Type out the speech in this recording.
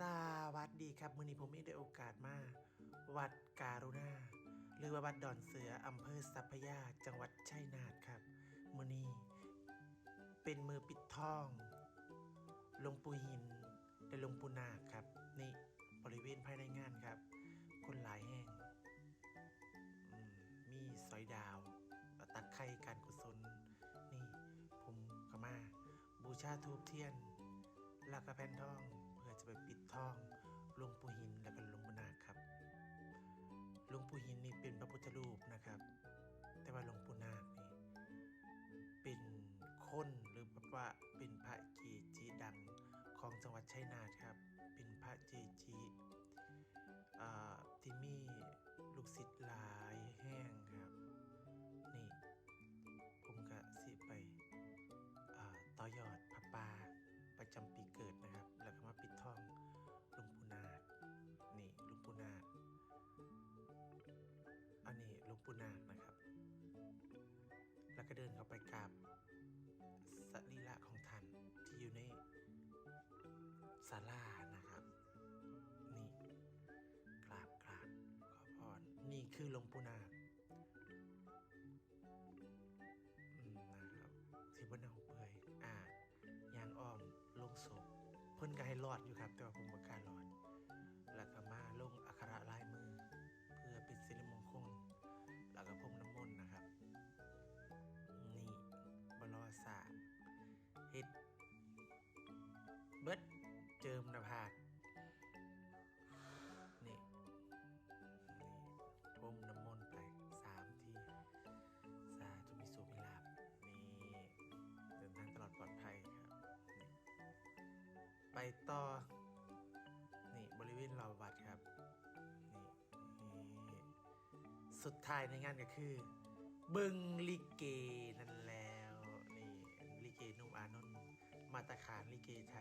สวัสดีครับมือนี้ผมได้โอกาสมา วัดการุณาหรือว่าวัดดอนเสืออำเภอสัพยาจังหวัดชัยนาทครับ มือนี้เป็นมือปิดทองหลวงปู่หินและหลวงปู่นาคครับ นี่บริเวณภายในงานครับ คนหลายแห่งมมีสอยดาว ตักไข่การกุศล นี่ ผมก็มา บูชาทูบเทียนล้วก็แผ่นทอง ไปปิดทองหลวงปู่หินแล้วก็หลวงปู่นาคครับหลวงปู่หินนี่เป็นพระพุทธรูปนะครับ แต่ว่าหลวงปู่นาคนี่เป็นคนหรือว่าเป็นพระเกจิดังของจังหวัดชัยนาทครับ เป็นพระเก ปูนานะครับ แล้วก็เดินเข้าไปกราบสรีระของท่านที่อยู่ในศาลานะครับ นี่กราบกราบขอพรนี่คือหลวงปูนาคนะครับที่บนเอาเปื่อยอ่ายางอ้อมลงศพเพิ่นก็ให้รอดอยู่ครับ แต่ว่าผมบ่กล้ารอด ไปต่อ นี่บริเวณรอบวัดครับ นี่นสุดท้ายในงานก็คือ เบิงลิเกนั่นแล้ว นี่ลิเกนุ่มอานนท์มาตรขานลิเกไทย